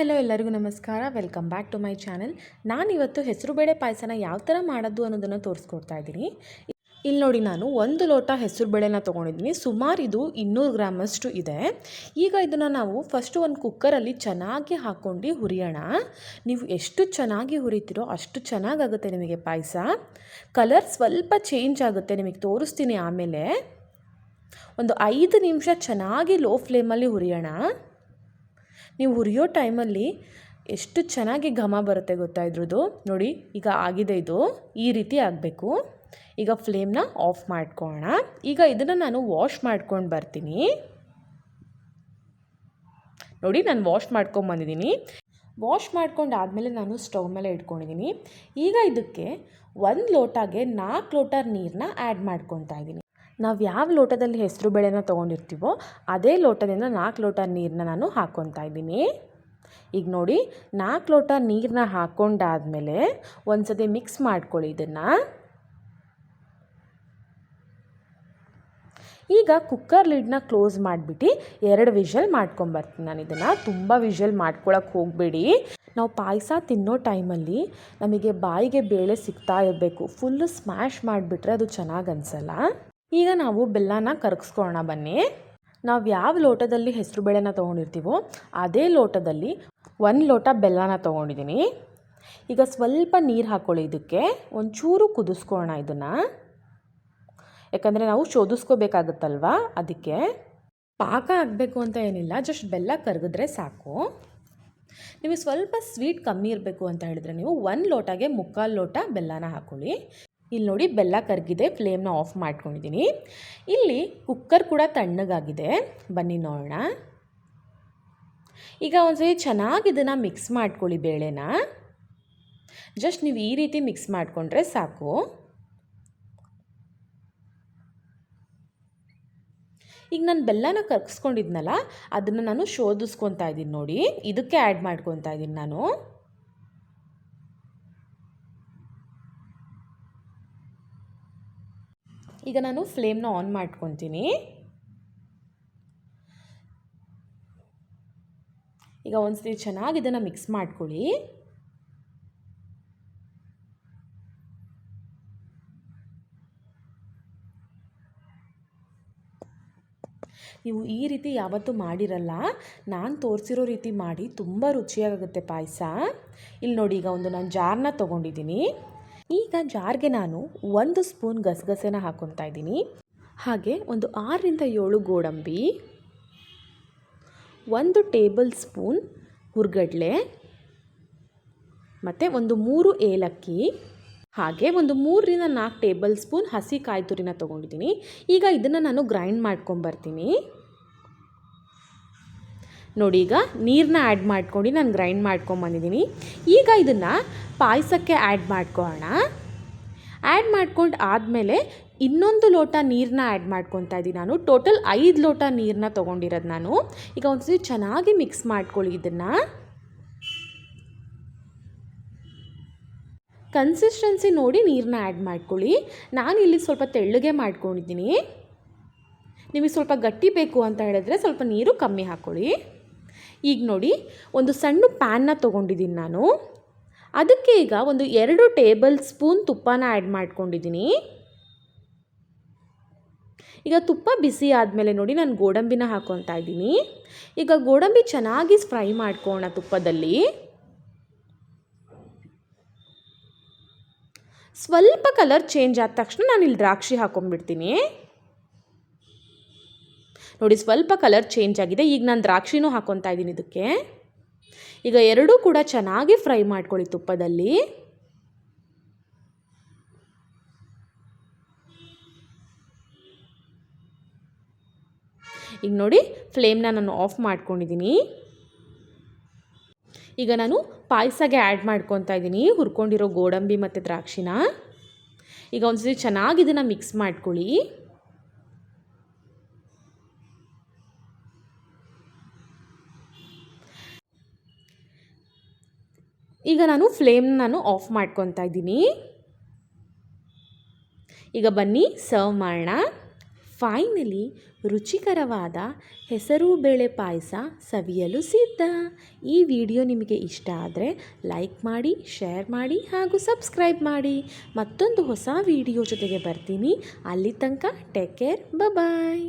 Hello ಎಲ್ಲರಿಗೂ ನಮಸ್ಕಾರ. Welcome back to my channel ನಾನಿವತ್ತು ಹೆಸರುಬೇಳೆ ಪಾಯಸನ ಯಾವ ಥರ ಮಾಡೋದು ಅನ್ನೋದನ್ನು ತೋರಿಸ್ಕೊಡ್ತಾ ಇದ್ದೀನಿ. ಇಲ್ಲಿ ನೋಡಿ ನಾನು ಒಂದು ಲೋಟ ಹೆಸರುಬೇಳೆನ ತೊಗೊಂಡಿದ್ದೀನಿ. ಸುಮಾರು ಇದು ಇನ್ನೂರು ಗ್ರಾಮಷ್ಟು ಇದೆ. ಈಗ ಇದನ್ನು ನಾವು ಫಸ್ಟು ಒಂದು ಕುಕ್ಕರಲ್ಲಿ ಚೆನ್ನಾಗಿ ಹಾಕ್ಕೊಂಡು ಹುರಿಯೋಣ. ನೀವು ಎಷ್ಟು ಚೆನ್ನಾಗಿ ಹುರಿತೀರೋ ಅಷ್ಟು ಚೆನ್ನಾಗಾಗುತ್ತೆ ನಿಮಗೆ ಪಾಯಸ. ಕಲರ್ ಸ್ವಲ್ಪ ಚೇಂಜ್ ಆಗುತ್ತೆ ನಿಮಗೆ ತೋರಿಸ್ತೀನಿ ಆಮೇಲೆ. ಒಂದು ಐದು ನಿಮಿಷ ಚೆನ್ನಾಗಿ ಲೋ ಫ್ಲೇಮಲ್ಲಿ ಹುರಿಯೋಣ. ನೀವು ಹುರಿಯೋ ಟೈಮಲ್ಲಿ ಎಷ್ಟು ಚೆನ್ನಾಗಿ ಘಮ ಬರುತ್ತೆ ಗೊತ್ತಾ ಇದ್ರದ್ದು? ನೋಡಿ, ಈಗ ಆಗಿದೆ ಇದು. ಈ ರೀತಿ ಆಗಬೇಕು. ಈಗ ಫ್ಲೇಮ್ನ ಆಫ್ ಮಾಡ್ಕೊಳ್ಳೋಣ ಈಗ ಇದನ್ನು ನಾನು ವಾಶ್ ಮಾಡ್ಕೊಂಡು ಬರ್ತೀನಿ. ನೋಡಿ, ನಾನು ವಾಶ್ ಮಾಡ್ಕೊಂಬಂದಿದ್ದೀನಿ ವಾಶ್ ಮಾಡ್ಕೊಂಡು ಆದಮೇಲೆ ನಾನು ಸ್ಟವ್ ಮೇಲೆ ಇಟ್ಕೊಂಡಿದ್ದೀನಿ. ಈಗ ಇದಕ್ಕೆ ಒಂದು ಲೋಟಗೆ ನಾಲ್ಕು ಲೋಟ ನೀರನ್ನ ಆ್ಯಡ್ ಮಾಡ್ಕೊತಾ ಇದ್ದೀನಿ. ನಾವು ಯಾವ ಲೋಟದಲ್ಲಿ ಹೆಸರು ಬೇಳೆನ ತೊಗೊಂಡಿರ್ತೀವೋ ಅದೇ ಲೋಟದಿಂದ ನಾಲ್ಕು ಲೋಟ ನೀರನ್ನ ನಾನು ಹಾಕ್ಕೊತಾ ಇದ್ದೀನಿ. ಈಗ ನೋಡಿ ನಾಲ್ಕು ಲೋಟ ನೀರನ್ನ ಹಾಕ್ಕೊಂಡಾದಮೇಲೆ ಒಂದು ಸತಿ ಮಿಕ್ಸ್ ಮಾಡ್ಕೊಳ್ಳಿ ಇದನ್ನು. ಈಗ ಕುಕ್ಕರ್ ಲಿಡ್ನ ಕ್ಲೋಸ್ ಮಾಡಿಬಿಟ್ಟು ಎರಡು ವಿಷಲ್ ಮಾಡ್ಕೊಂಬರ್ತೀನಿ ನಾನು ಇದನ್ನು. ತುಂಬ ವಿಷಲ್ ಮಾಡ್ಕೊಳಕ್ಕೆ ಹೋಗಬೇಡಿ. ನಾವು ಪಾಯಸ ತಿನ್ನೋ ಟೈಮಲ್ಲಿ ನಮಗೆ ಬಾಯಿಗೆ ಬೇಳೆ ಸಿಗ್ತಾ ಇರಬೇಕು. ಫುಲ್ಲು ಸ್ಮ್ಯಾಶ್ ಮಾಡಿಬಿಟ್ರೆ ಅದು ಚೆನ್ನಾಗಿ ಅನಿಸಲ್ಲ. ಈಗ ನಾವು ಬೆಲ್ಲನ ಕರಗಿಸ್ಕೊಳ್ಳೋಣ ಬನ್ನಿ. ನಾವು ಯಾವ ಲೋಟದಲ್ಲಿ ಹೆಸರು ಬೇಳೆನ ತೊಗೊಂಡಿರ್ತೀವೋ ಅದೇ ಲೋಟದಲ್ಲಿ ಒಂದು ಲೋಟ ಬೆಲ್ಲನ ತೊಗೊಂಡಿದ್ದೀನಿ ಈಗ ಸ್ವಲ್ಪ ನೀರು ಹಾಕ್ಕೊಳ್ಳಿ ಇದಕ್ಕೆ. ಒಂಚೂರು ಕುದಿಸ್ಕೊಳ್ಳೋಣ ಇದನ್ನು. ಯಾಕಂದರೆ ನಾವು ಶೋಧಿಸ್ಕೋಬೇಕಾಗುತ್ತಲ್ವ ಅದಕ್ಕೆ. ಪಾಕ ಆಗಬೇಕು ಅಂತ ಏನಿಲ್ಲ, ಜಸ್ಟ್ ಬೆಲ್ಲ ಕರಗಿದ್ರೆ ಸಾಕು. ನಿಮಗೆ ಸ್ವಲ್ಪ ಸ್ವೀಟ್ ಕಮ್ಮಿ ಇರಬೇಕು ಅಂತ ಹೇಳಿದ್ರೆ ನೀವು ಒಂದು ಲೋಟಗೆ ಮುಕ್ಕಾಲು ಲೋಟ ಬೆಲ್ಲನ ಹಾಕ್ಕೊಳ್ಳಿ ಇಲ್ಲಿ ನೋಡಿ ಬೆಲ್ಲ ಕರಗಿದೆ ಫ್ಲೇಮ್ನ ಆಫ್ ಮಾಡ್ಕೊಂಡಿದ್ದೀನಿ ಇಲ್ಲಿ ಕುಕ್ಕರ್ ಕೂಡ ತಣ್ಣಗಾಗಿದೆ. ಬನ್ನಿ ನೋಡೋಣ. ಈಗ ಒಂದ್ಸರಿ ಚೆನ್ನಾಗಿ ಇದನ್ನು ಮಿಕ್ಸ್ ಮಾಡ್ಕೊಳ್ಳಿ ಬೇಳೆನ. ಜಸ್ಟ್ ನೀವು ಈ ರೀತಿ ಮಿಕ್ಸ್ ಮಾಡಿಕೊಂಡ್ರೆ ಸಾಕು. ಈಗ ನಾನು ಬೆಲ್ಲನ ಕರ್ಗಿಸ್ಕೊಂಡಿದ್ನಲ್ಲ ಅದನ್ನು ನಾನು ಶೋಧಿಸ್ಕೊತಾ ಇದ್ದೀನಿ ನೋಡಿ. ಇದಕ್ಕೆ ಆ್ಯಡ್ ಮಾಡ್ಕೊತಾ ಇದ್ದೀನಿ ನಾನು. ಈಗ ನಾನು ಫ್ಲೇಮ್ನ ಆನ್ ಮಾಡ್ಕೊತೀನಿ. ಈಗ ಒಂದ್ಸತಿ ಚೆನ್ನಾಗಿ ಇದನ್ನು ಮಿಕ್ಸ್ ಮಾಡ್ಕೊಳ್ಳಿ. ನೀವು ಈ ರೀತಿ ಯಾವತ್ತೂ ಮಾಡಿರಲ್ಲ. ನಾನು ತೋರಿಸಿರೋ ರೀತಿ ಮಾಡಿ ತುಂಬ ರುಚಿಯಾಗುತ್ತೆ ಪಾಯಸ. ಇಲ್ಲಿ ನೋಡಿ, ಈಗ ಒಂದು ನಾನು ಜಾರ್ನ ತೊಗೊಂಡಿದ್ದೀನಿ. ಈಗ ಜಾರ್ಗೆ ನಾನು ಒಂದು ಸ್ಪೂನ್ ಗಸಗಸೆನ ಹಾಕ್ಕೊತಾ ಇದ್ದೀನಿ. ಹಾಗೆ ಒಂದು ಆರರಿಂದ ಏಳು ಗೋಡಂಬಿ, ಒಂದು ಟೇಬಲ್ ಸ್ಪೂನ್ ಹುರ್ಗಡ್ಲೆ, ಮತ್ತು ಒಂದು ಮೂರು ಏಲಕ್ಕಿ, ಹಾಗೆ ಒಂದು ಮೂರರಿಂದ ನಾಲ್ಕು ಟೇಬಲ್ ಸ್ಪೂನ್ ಹಸಿ ಕಾಯಿ ತುರಿನ ತೊಗೊಂಡಿದ್ದೀನಿ. ಈಗ ಇದನ್ನು ನಾನು ಗ್ರೈಂಡ್ ಮಾಡ್ಕೊಂಬರ್ತೀನಿ ನೋಡಿ ಈಗ ನೀರನ್ನ ಆ್ಯಡ್ ಮಾಡ್ಕೊಂಡು ನಾನು ಗ್ರೈಂಡ್ ಮಾಡ್ಕೊಂಬಂದಿದ್ದೀನಿ ಈಗ ಇದನ್ನು ಪಾಯಸಕ್ಕೆ ಆ್ಯಡ್ ಮಾಡ್ಕೊಳ್ಳೋಣ. ಆ್ಯಡ್ ಮಾಡ್ಕೊಂಡು ಆದಮೇಲೆ ಇನ್ನೊಂದು ಲೋಟ ನೀರನ್ನ ಆ್ಯಡ್ ಮಾಡ್ಕೊತಾ ಇದ್ದೀನಿ ನಾನು. ಟೋಟಲ್ ಐದು ಲೋಟ ನೀರನ್ನ ತೊಗೊಂಡಿರೋದು ನಾನು. ಈಗ ಒಂದ್ಸತಿ ಚೆನ್ನಾಗಿ ಮಿಕ್ಸ್ ಮಾಡ್ಕೊಳ್ಳಿ ಇದನ್ನು. ಕನ್ಸಿಸ್ಟೆನ್ಸಿ ನೋಡಿ ನೀರನ್ನ ಆ್ಯಡ್ ಮಾಡ್ಕೊಳ್ಳಿ. ನಾನು ಇಲ್ಲಿ ಸ್ವಲ್ಪ ತೆಳ್ಳಗೆ ಮಾಡ್ಕೊಂಡಿದ್ದೀನಿ. ನಿಮಗೆ ಸ್ವಲ್ಪ ಗಟ್ಟಿ ಬೇಕು ಅಂತ ಹೇಳಿದ್ರೆ ಸ್ವಲ್ಪ ನೀರು ಕಮ್ಮಿ ಹಾಕ್ಕೊಳ್ಳಿ ಈಗ ನೋಡಿ, ಒಂದು ಸಣ್ಣ ಪ್ಯಾನ್ನ ತೊಗೊಂಡಿದ್ದೀನಿ ನಾನು. ಅದಕ್ಕೆ ಈಗ ಒಂದು ಎರಡು ಟೇಬಲ್ ಸ್ಪೂನ್ ತುಪ್ಪನ ಆ್ಯಡ್ ಮಾಡ್ಕೊಂಡಿದ್ದೀನಿ. ಈಗ ತುಪ್ಪ ಬಿಸಿ ಆದಮೇಲೆ ನೋಡಿ, ನಾನು ಗೋಡಂಬಿನ ಹಾಕ್ಕೊತಾ ಇದ್ದೀನಿ. ಈಗ ಗೋಡಂಬಿ ಚೆನ್ನಾಗಿ ಫ್ರೈ ಮಾಡ್ಕೋಣ ತುಪ್ಪದಲ್ಲಿ. ಸ್ವಲ್ಪ ಕಲರ್ ಚೇಂಜ್ ಆದ ತಕ್ಷಣ ನಾನು ಇಲ್ಲಿ ದ್ರಾಕ್ಷಿ ಹಾಕೊಂಡ್ಬಿಡ್ತೀನಿ. ನೋಡಿ, ಸ್ವಲ್ಪ ಕಲರ್ ಚೇಂಜ್ ಆಗಿದೆ. ಈಗ ನಾನು ದ್ರಾಕ್ಷಿನೂ ಹಾಕ್ಕೊತಾ ಇದ್ದೀನಿ ಇದಕ್ಕೆ. ಈಗ ಎರಡೂ ಕೂಡ ಚೆನ್ನಾಗಿ ಫ್ರೈ ಮಾಡ್ಕೊಳ್ಳಿ ತುಪ್ಪದಲ್ಲಿ. ಈಗ ನೋಡಿ ಫ್ಲೇಮ್ನ ನಾನು ಆಫ್ ಮಾಡ್ಕೊಂಡಿದ್ದೀನಿ. ಈಗ ನಾನು ಪಾಯಸಗೆ ಆ್ಯಡ್ ಮಾಡ್ಕೊತಾ ಇದ್ದೀನಿ, ಹುರ್ಕೊಂಡಿರೋ ಗೋಡಂಬಿ ಮತ್ತು ದ್ರಾಕ್ಷಿನ. ಈಗ ಒಂದ್ಸತಿ ಚೆನ್ನಾಗಿ ಇದನ್ನು ಮಿಕ್ಸ್ ಮಾಡ್ಕೊಳ್ಳಿ. ಈಗ ನಾನು ಫ್ಲೇಮ್ನ ನಾನು ಆಫ್ ಮಾಡ್ಕೊತಾ ಇದ್ದೀನಿ. ಈಗ ಬನ್ನಿ ಸರ್ವ್ ಮಾಡೋಣ. ಫೈನಲಿ ರುಚಿಕರವಾದ ಹೆಸರು ಬೇಳೆ ಪಾಯಸ ಸವಿಯಲು ಸಿದ್ಧ. ಈ ವಿಡಿಯೋ ನಿಮಗೆ ಇಷ್ಟ ಆದರೆ ಲೈಕ್ ಮಾಡಿ ಶೇರ್ ಮಾಡಿ ಹಾಗೂ ಸಬ್ಸ್ಕ್ರೈಬ್ ಮಾಡಿ. ಮತ್ತೊಂದು ಹೊಸ ವಿಡಿಯೋ ಜೊತೆಗೆ ಬರ್ತೀನಿ. ಅಲ್ಲಿ ತನಕ ಟೇಕ್ ಕೇರ್ ಬಾಯ್